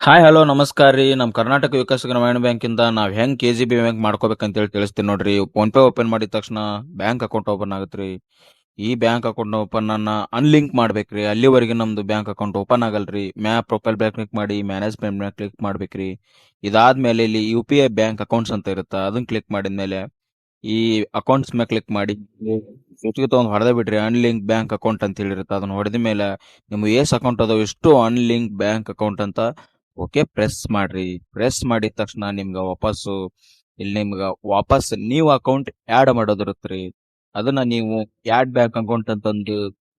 Hi hello ನಮಸ್ಕಾರ ರೀ. ನಮ್ಮ ಕರ್ನಾಟಕ ವಿಕಾಸ ಗ್ರಾಮೀಣ ಬ್ಯಾಂಕಿಂದ ನಾವು ಹೆಂಗ್ ಕೆ ಜಿ ಬಿ ಬ್ಯಾಂಕ್ ಮಾಡ್ಕೋಬೇಕಂತೇಳಿ ತಿಳಿಸ್ತೀನಿ ನೋಡ್ರಿ. ಫೋನ್ ಪೇ ಓಪನ್ ಮಾಡಿದ ತಕ್ಷಣ ಬ್ಯಾಂಕ್ ಅಕೌಂಟ್ ಓಪನ್ ಆಗುತ್ತೆ ರೀ ಈ ಬ್ಯಾಂಕ್ ಅಕೌಂಟ್ ಓಪನ್ ಅನ್ನ ಅನ್ಲಿಂಕ್ ಮಾಡ್ಬೇಕ್ರಿ ಅಲ್ಲಿವರೆಗೆ ನಮ್ದು ಬ್ಯಾಂಕ್ ಅಕೌಂಟ್ ಓಪನ್ ಆಗಲ್ರಿ. ಮ್ಯಾಪ್ ಪ್ರೊಫೈಲ್ ಬ್ಯಾಂಕ್ ಕ್ಲಿಕ್ ಮಾಡಿ ಮ್ಯಾನೇಜ್ಮೆಂಟ್ ಬ್ಯಾಂಕ್ ಕ್ಲಿಕ್ ಮಾಡ್ಬೇಕ್ರಿ ಇದಾದ್ಮೇಲೆ ಇಲ್ಲಿ U P I bank accounts ಅಂತ ಇರುತ್ತೆ ಅದನ್ನ ಕ್ಲಿಕ್ ಮಾಡಿದ್ಮೇಲೆ ಈ ಅಕೌಂಟ್ಸ್ ಮೇಲೆ ಕ್ಲಿಕ್ ಮಾಡಿ ಸೂಚಿಗೆ ತಗೊಂಡ್ ಹೊಡೆದ ಬಿಡ್ರಿ. ಅನ್ಲಿಂಕ್ ಬ್ಯಾಂಕ್ ಅಕೌಂಟ್ ಅಂತ ಹೇಳಿರುತ್ತೆ. ಅದನ್ನ ಹೊಡೆದ ಮೇಲೆ ನಿಮ್ಗೆ ಎಸ್ ಅಕೌಂಟ್ ಅದಾವ, ಎಷ್ಟು ಅನ್ಲಿಂಕ್ ಬ್ಯಾಂಕ್ ಅಕೌಂಟ್ ಅಂತ ಓಕೆ, ಪ್ರೆಸ್ ಮಾಡ್ರಿ. ಪ್ರೆಸ್ ಮಾಡಿದ ತಕ್ಷಣ ನಿಮ್ಗೆ ವಾಪಸ್ಸು, ಇಲ್ಲಿ ನಿಮ್ಗೆ ವಾಪಸ್ ನೀವು ಅಕೌಂಟ್ ಆಡ್ ಮಾಡೋದಿರುತ್ತ್ರಿ ಅದನ್ನ ನೀವು ಯಾಡ್ ಬ್ಯಾಂಕ್ ಅಕೌಂಟ್ ಅಂತಂದು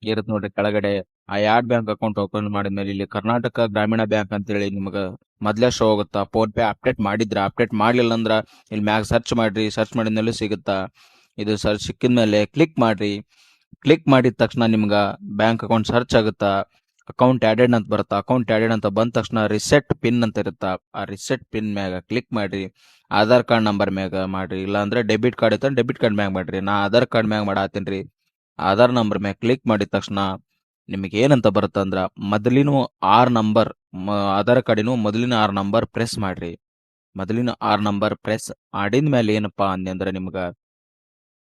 ಇರುತ್ತೆ ನೋಡ್ರಿ ಕೆಳಗಡೆ. ಆ ಯಾಡ್ ಬ್ಯಾಂಕ್ ಅಕೌಂಟ್ ಓಪನ್ ಮಾಡಿದ್ಮೇಲೆ ಇಲ್ಲಿ ಕರ್ನಾಟಕ ಗ್ರಾಮೀಣ ಬ್ಯಾಂಕ್ ಅಂತೇಳಿ ನಿಮ್ಗೆ ಮೊದ್ಲೇ ಶೋ ಆಗುತ್ತಾ? ಫೋನ್ ಪೇ ಅಪ್ಡೇಟ್ ಮಾಡಿದ್ರೆ? ಅಪ್ಡೇಟ್ ಮಾಡಲಿಲ್ಲ ಅಂದ್ರೆ ಇಲ್ಲಿ ಮ್ಯಾಗ ಸರ್ಚ್ ಮಾಡ್ರಿ. ಸರ್ಚ್ ಮಾಡಿದ್ಮೇಲೆ ಸಿಗುತ್ತಾ? ಇದು ಸರ್ಚ್ ಸಿಕ್ಕಿದ್ಮೇಲೆ ಕ್ಲಿಕ್ ಮಾಡ್ರಿ. ಕ್ಲಿಕ್ ಮಾಡಿದ ತಕ್ಷಣ ನಿಮ್ಗೆ ಬ್ಯಾಂಕ್ ಅಕೌಂಟ್ ಸರ್ಚ್ ಆಗುತ್ತಾ? ಅಕೌಂಟ್ ಆ್ಯಡೆಡ್ ಅಂತ ಬರುತ್ತೆ? ಅಕೌಂಟ್ ಆ್ಯಡೆಡ್ ಅಂತ ಬಂದ ತಕ್ಷಣ ರಿಸೆಟ್ ಪಿನ್ ಅಂತ ಇರುತ್ತಾ? ಆ ರಿಸೆಟ್ ಪಿನ್ ಮ್ಯಾಗ ಕ್ಲಿಕ್ ಮಾಡಿರಿ. ಆಧಾರ್ ಕಾರ್ಡ್ ನಂಬರ್ ಮ್ಯಾಗ ಮಾಡಿರಿ. ಇಲ್ಲ ಅಂದ್ರೆ ಡೆಬಿಟ್ ಕಾರ್ಡ್ ಇತ್ತಂದ್ರೆ ಡೆಬಿಟ್ ಕಾರ್ಡ್ ಮ್ಯಾಗ ಮಾಡಿರಿ. ನಾ ಆಧಾರ್ ಕಾರ್ಡ್ ಮ್ಯಾಗ ಮಾಡಾತೀನಿ ಆಧಾರ್ ನಂಬರ್ ಮ್ಯಾಗ ಕ್ಲಿಕ್ ಮಾಡಿದ ತಕ್ಷಣ ನಿಮಗೆ ಏನಂತ ಬರುತ್ತೆ ಅಂದ್ರ ಮೊದಲಿನ ಆರ್ ನಂಬರ್ ಆಧಾರ್ ಕಾರ್ಡಿನೂ ಮೊದಲಿನ ಆರ್ ನಂಬರ್ ಪ್ರೆಸ್ ಮಾಡಿರಿ. ಮೊದಲಿನ ಆರ್ ನಂಬರ್ ಪ್ರೆಸ್ ಮಾಡಿದ ಮೇಲೆ ಏನಪ್ಪಾ ಅಂದ್ರೆ ನಿಮ್ಗೆ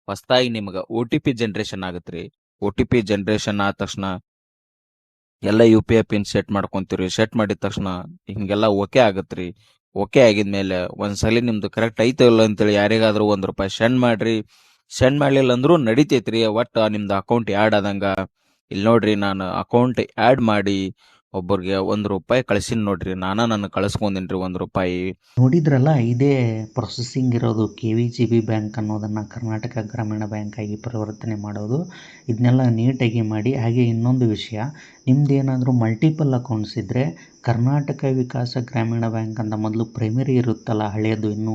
ಹೊಸದಾಗಿ ನಿಮ್ಗೆ ಒ ಟಿ ಪಿ ಜನರೇಷನ್ ರೀ ಒ ಟಿ ಪಿ ಜನರೇಷನ್ ಆದ ತಕ್ಷಣ ಎಲ್ಲ U P I pin set ಮಾಡ್ಕೊಂತೀರಿ set ಮಾಡಿದ ತಕ್ಷಣ ಹಿಂಗೆಲ್ಲ ಓಕೆ ಆಗತ್ರಿ. ಓಕೆ ಆಗಿದ್ಮೇಲೆ ಒಂದ್ಸಲಿ ನಿಮ್ದು ಕರೆಕ್ಟ್ ಐತೋ ಇಲ್ಲ ಅಂತೇಳಿ ಯಾರಿಗಾದ್ರೂ ಒಂದ್ ರೂಪಾಯಿ ಸೆಂಡ್ ಮಾಡ್ರಿ. ಸೆಂಡ್ ಮಾಡಲಿಲ್ಲ ಅಂದ್ರು ನಡಿತೈತ್ರಿ. ಒಟ್ಟು ನಿಮ್ದು ಅಕೌಂಟ್ ಆ್ಯಡ್ ಆದಂಗ. ಇಲ್ಲಿ ನೋಡ್ರಿ ನಾನು ಅಕೌಂಟ್ ಆ್ಯಡ್ ಮಾಡಿ ಒಬ್ಬರಿಗೆ ಒಂದ್ ರೂಪಾಯಿ ಕಳಿಸಿನ ನೋಡ್ರಿ. ನಾನ ನನ್ನ ಕಳಿಸ್ಕೊಂಡಿನ್ರಿ ಒಂದ್ ರೂಪಾಯಿ. ನೋಡಿದ್ರಲ್ಲ ಇದೇ ಪ್ರೊಸೆಸಿಂಗ್ ಇರೋದು K V G B bank ಅನ್ನೋದನ್ನ ಕರ್ನಾಟಕ ಗ್ರಾಮೀಣ ಬ್ಯಾಂಕ್ ಆಗಿ ಪರಿವರ್ತನೆ ಮಾಡೋದು. ಇದನ್ನೆಲ್ಲ ನೀಟಾಗಿ ಮಾಡಿ. ಹಾಗೆ ಇನ್ನೊಂದು ವಿಷಯ ನಿಮ್ದು ಏನಾದರೂ ಮಲ್ಟಿಪಲ್ ಅಕೌಂಟ್ಸ್ ಇದ್ದರೆ ಕರ್ನಾಟಕ ವಿಕಾಸ ಗ್ರಾಮೀಣ ಬ್ಯಾಂಕ್ ಅಂತ ಮೊದಲು ಪ್ರೈಮರಿ ಇರುತ್ತಲ್ಲ ಹಳೆಯದು ಇನ್ನೂ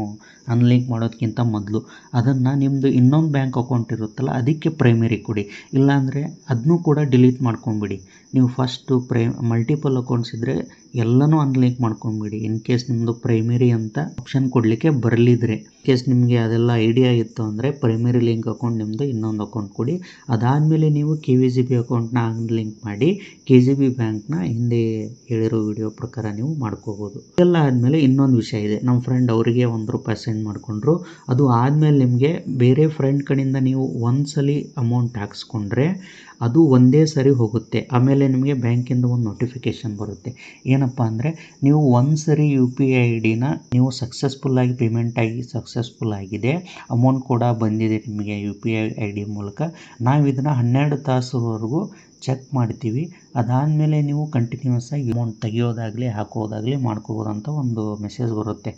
ಅನ್ಲಿಂಕ್ ಮಾಡೋದಕ್ಕಿಂತ ಮೊದಲು. ಅದನ್ನು ನಿಮ್ಮದು ಇನ್ನೊಂದು ಬ್ಯಾಂಕ್ ಅಕೌಂಟ್ ಇರುತ್ತಲ್ಲ, ಅದಕ್ಕೆ ಪ್ರೈಮರಿ ಕೊಡಿ. ಇಲ್ಲಾಂದರೆ ಅದನ್ನೂ ಕೂಡ ಡಿಲೀಟ್ ಮಾಡ್ಕೊಂಬಿಡಿ ನೀವು ಫಸ್ಟು ಪ್ರೈ ಮಲ್ಟಿಪಲ್ ಅಕೌಂಟ್ಸ್ ಇದ್ದರೆ ಎಲ್ಲನೂ ಅನ್ಲಿಂಕ್ ಮಾಡ್ಕೊಂಬಿಡಿ ಇನ್ ಕೇಸ್ ನಿಮ್ಮದು ಪ್ರೈಮರಿ ಅಂತ ಆಪ್ಷನ್ ಕೊಡಲಿಕ್ಕೆ ಬರಲಿದ್ರೆ. ಕೇಸ್ ನಿಮಗೆ ಅದೆಲ್ಲ ಐಡಿಯಾ ಇತ್ತು ಅಂದರೆ ಪ್ರೈಮರಿ ಲಿಂಕ್ ಅಕೌಂಟ್ ನಿಮ್ಮದು ಇನ್ನೊಂದು ಅಕೌಂಟ್ ಕೊಡಿ. ಅದಾದಮೇಲೆ ನೀವು ಕೆ ವಿ ಜಿ ಬಿ ಅಕೌಂಟ್ನ ಅನ್ಲಿಂಕ್ ಮಾಡಿ ಕೆ ಜಿ ಬಿ ಬ್ಯಾಂಕ್ನ ಹಿಂದೆ ಹೇಳಿರೋ ವಿಡಿಯೋ ಪ್ರಕಾರ ನೀವು ಮಾಡ್ಕೋಬೋದು. ಎಲ್ಲ ಆದಮೇಲೆ ಇನ್ನೊಂದು ವಿಷಯ ಇದೆ. ನಮ್ಮ ಫ್ರೆಂಡ್ ಅವರಿಗೆ ಒಂದು ರೂಪಾಯಿ ಸೆಂಡ್ ಮಾಡಿಕೊಂಡ್ರು. ಅದು ಆದಮೇಲೆ ನಿಮಗೆ ಬೇರೆ ಫ್ರೆಂಡ್ ಕಡೆಯಿಂದ ನೀವು ಒಂದು ಸಲ ಅಮೌಂಟ್ ಹಾಕ್ಸ್ಕೊಂಡ್ರೆ ಅದು ಒಂದೇ ಸರಿ ಹೋಗುತ್ತೆ. ಆಮೇಲೆ ನಿಮಗೆ ಬ್ಯಾಂಕಿಂದ ಒಂದು ನೋಟಿಫಿಕೇಷನ್ ಬರುತ್ತೆ. ಏನಪ್ಪ ಅಂದರೆ ನೀವು ಒಂದು ಸರಿ ಯು ಪಿ ಐ ಐ ಡಿನ ನೀವು ಸಕ್ಸಸ್ಫುಲ್ಲಾಗಿ ಪೇಮೆಂಟ್ ಆಗಿ ಸಕ್ಸಸ್ಫುಲ್ ಆಗಿದೆ. ಅಮೌಂಟ್ ಕೂಡ ಬಂದಿದೆ ನಿಮಗೆ U P I I D ಮೂಲಕ. ನಾವು ಇದನ್ನು ಹನ್ನೆರಡು ತಾಸುವರೆಗೂ ಚೆಕ್ ಮಾಡ್ತೀವಿ. ಅದಾದಮೇಲೆ ನೀವು ಕಂಟಿನ್ಯೂಸ್ ಆಗಿ ಅಮೌಂಟ್ ತೆಗಿಯೋದಾಗಲಿ, ಹಾಕೋದಾಗಲಿ ಅಂತ ಒಂದು ಮೆಸೇಜ್ ಬರುತ್ತೆ.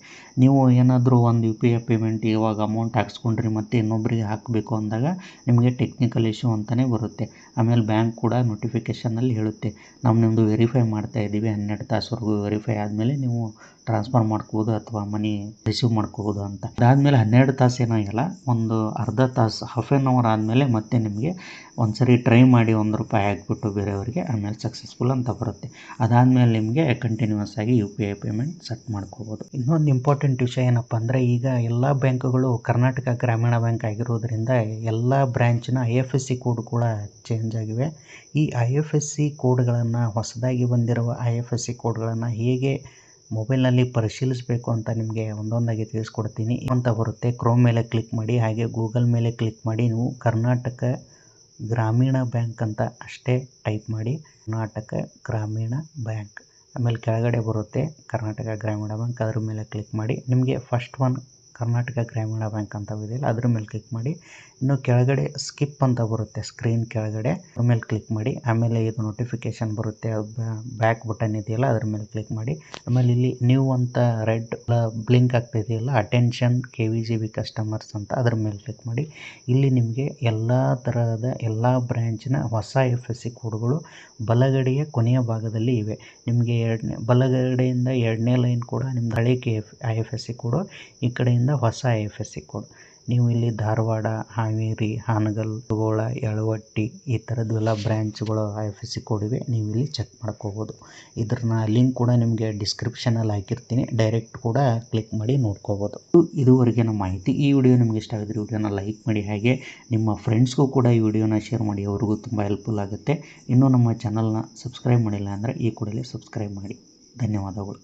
ನೀವು ಏನಾದರೂ ಒಂದು ಯು ಪಿ ಐ ಪೇಮೆಂಟ್ ಇವಾಗ ಅಮೌಂಟ್ ಹಾಕ್ಸ್ಕೊಂಡ್ರಿ ಮತ್ತು ಇನ್ನೊಬ್ಬರಿಗೆ ಹಾಕಬೇಕು ಅಂದಾಗ ನಿಮಗೆ ಟೆಕ್ನಿಕಲ್ ಇಶ್ಯೂ ಅಂತಲೇ ಬರುತ್ತೆ. ಆಮೇಲೆ ಬ್ಯಾಂಕ್ ಕೂಡ ನೋಟಿಫಿಕೇಷನಲ್ಲಿ ಹೇಳುತ್ತೆ. ನಾವು ನಿಮ್ಮದು ವೆರಿಫೈ ಮಾಡ್ತಾ ಇದ್ದೀವಿ ಹನ್ನೆರಡು ತಾಸುವರೆಗೂ ವೆರಿಫೈ ಆದಮೇಲೆ ನೀವು ಟ್ರಾನ್ಸ್ಫರ್ ಮಾಡ್ಕೋಬೋದು ಅಥವಾ ಮನಿ ರಿಸೀವ್ ಮಾಡ್ಕೋಬೋದು ಅಂತ. ಅದಾದಮೇಲೆ ಹನ್ನೆರಡು ತಾಸು ಏನಾಗಿಲ್ಲ ಒಂದು ಅರ್ಧ ತಾಸು ಹಾಫ್ ಆನ್ ಅವರ್ ಆದಮೇಲೆ ಮತ್ತೆ ನಿಮಗೆ ಒಂದು ಸರಿ ಟ್ರೈ ಮಾಡಿ ಒಂದು ರೂಪಾಯಿ ಹಾಕ್ಬಿಟ್ಟು ಬೇರೆಯವರಿಗೆ, ಆಮೇಲೆ ಸಕ್ಸಸ್ಫುಲ್ ಅಂತ ಬರುತ್ತೆ. ಅದಾದಮೇಲೆ ನಿಮಗೆ ಕಂಟಿನ್ಯೂಸ್ ಆಗಿ U P I payment set ಮಾಡ್ಕೋಬೋದು. ಇನ್ನೊಂದು ಇಂಪಾರ್ಟೆಂಟ್ ವಿಷಯ ಏನಪ್ಪ ಅಂದರೆ, ಈಗ ಎಲ್ಲ ಬ್ಯಾಂಕ್ಗಳು ಕರ್ನಾಟಕ ಗ್ರಾಮೀಣ ಬ್ಯಾಂಕ್ ಆಗಿರೋದ್ರಿಂದ ಎಲ್ಲ ಬ್ರ್ಯಾಂಚಿನ I F S C code ಕೂಡ ಚೇಂಜ್ ಆಗಿವೆ. ಈ ಐ ಎಫ್ ಎಸ್ ಸಿ ಕೋಡ್ಗಳನ್ನು ಹೊಸದಾಗಿ ಬಂದಿರುವ ಐ ಎಫ್ ಎಸ್ ಸಿ ಕೋಡ್ಗಳನ್ನು ಹೇಗೆ ಮೊಬೈಲ್ನಲ್ಲಿ ಪರಿಶೀಲಿಸಬೇಕು ಅಂತ ನಿಮಗೆ ಒಂದೊಂದಾಗಿ ತಿಳಿಸ್ಕೊಡ್ತೀನಿ. ಅಂತ ಬರುತ್ತೆ. ಕ್ರೋಮ್ ಮೇಲೆ ಕ್ಲಿಕ್ ಮಾಡಿ, ಹಾಗೆ ಗೂಗಲ್ ಮೇಲೆ ಕ್ಲಿಕ್ ಮಾಡಿ, ನೀವು ಕರ್ನಾಟಕ ಗ್ರಾಮೀಣ ಬ್ಯಾಂಕ್ ಅಂತ ಅಷ್ಟೇ ಟೈಪ್ ಮಾಡಿ, ಕರ್ನಾಟಕ ಗ್ರಾಮೀಣ ಬ್ಯಾಂಕ್. ಆಮೇಲೆ ಕೆಳಗಡೆ ಬರುತ್ತೆ ಕರ್ನಾಟಕ ಗ್ರಾಮೀಣ ಬ್ಯಾಂಕ್. ಅದ್ರ ಮೇಲೆ ಕ್ಲಿಕ್ ಮಾಡಿ, ನಿಮಗೆ ಫಸ್ಟ್ ಒನ್ ಕರ್ನಾಟಕ ಗ್ರಾಮೀಣ ಬ್ಯಾಂಕ್ ಅಂತ ಇದೆಯಲ್ಲ ಅದ್ರ ಮೇಲೆ ಕ್ಲಿಕ್ ಮಾಡಿ. ಇನ್ನು ಕೆಳಗಡೆ ಸ್ಕಿಪ್ ಅಂತ ಬರುತ್ತೆ ಸ್ಕ್ರೀನ್ ಕೆಳಗಡೆ. ಅದ್ರ ಮೇಲೆ ಕ್ಲಿಕ್ ಮಾಡಿ. ಆಮೇಲೆ ಇದು ನೋಟಿಫಿಕೇಶನ್ ಬರುತ್ತೆ ಬ್ಯಾಕ್ ಬಟನ್ ಇದೆಯಲ್ಲ, ಅದ್ರ ಮೇಲೆ ಕ್ಲಿಕ್ ಮಾಡಿ. ಆಮೇಲೆ ಇಲ್ಲಿ ನ್ಯೂ ಅಂತ ರೆಡ್ ಬ್ಲಿಂಕ್ ಆಗ್ತಾ ಇದೆಯಲ್ಲ attention K V G B customers ಅಂತ ಅದ್ರ ಮೇಲೆ ಕ್ಲಿಕ್ ಮಾಡಿ. ಇಲ್ಲಿ ನಿಮಗೆ ಎಲ್ಲ ತರಹದ ಎಲ್ಲ ಬ್ರ್ಯಾಂಚ್ನ ಹೊಸ ಎಫ್ ಎಸ್ ಸಿ ಕೋಡ್ಗಳು ಬಲಗಡೆಯ ಕೊನೆಯ ಭಾಗದಲ್ಲಿ ಇವೆ. ನಿಮಗೆ ಎರಡನೇ, ಬಲಗಡೆಯಿಂದ ಎರಡನೇ ಲೈನ್ ಕೂಡ ನಿಮ್ದು ಹಳೆ K F I F S C code ಈ ಕಡೆಯಿಂದ ಹೊಸ I F S C code. ನೀವು ಇಲ್ಲಿ ಧಾರವಾಡ, ಹಾವೇರಿ, ಹಾನಗಲ್, ಗೋಳ, ಯಳವಟ್ಟಿ ಈ ಥರದ್ದೆಲ್ಲ ಬ್ರ್ಯಾಂಚ್ಗಳು I F S C code ಇವೆ ನೀವು ಇಲ್ಲಿ ಚೆಕ್ ಮಾಡ್ಕೋಬೋದು. ಇದ್ರನ್ನ ಲಿಂಕ್ ಕೂಡ ನಿಮಗೆ ಡಿಸ್ಕ್ರಿಪ್ಷನಲ್ಲಿ ಹಾಕಿರ್ತೀನಿ. ಡೈರೆಕ್ಟ್ ಕೂಡ ಕ್ಲಿಕ್ ಮಾಡಿ ನೋಡ್ಕೋಬೋದು. ಇದುವರೆಗೆ ನಮ್ಮ ಮಾಹಿತಿ. ಈ ವಿಡಿಯೋ ನಿಮ್ಗೆ ಇಷ್ಟ ಆಗಿದ್ರೆ ವಿಡಿಯೋನ ಲೈಕ್ ಮಾಡಿ. ಹಾಗೆ ನಿಮ್ಮ ಫ್ರೆಂಡ್ಸ್ಗೂ ಕೂಡ ಈ ವಿಡಿಯೋನ ಶೇರ್ ಮಾಡಿ. ಅವ್ರಿಗೂ ತುಂಬ ಹೆಲ್ಪ್ಫುಲ್ ಆಗುತ್ತೆ. ಇನ್ನೂ ನಮ್ಮ ಚಾನಲ್ನ ಸಬ್ಸ್ಕ್ರೈಬ್ ಮಾಡಿಲ್ಲ ಅಂದರೆ ಈ ಕೂಡಲೇ ಸಬ್ಸ್ಕ್ರೈಬ್ ಮಾಡಿ. ಧನ್ಯವಾದಗಳು.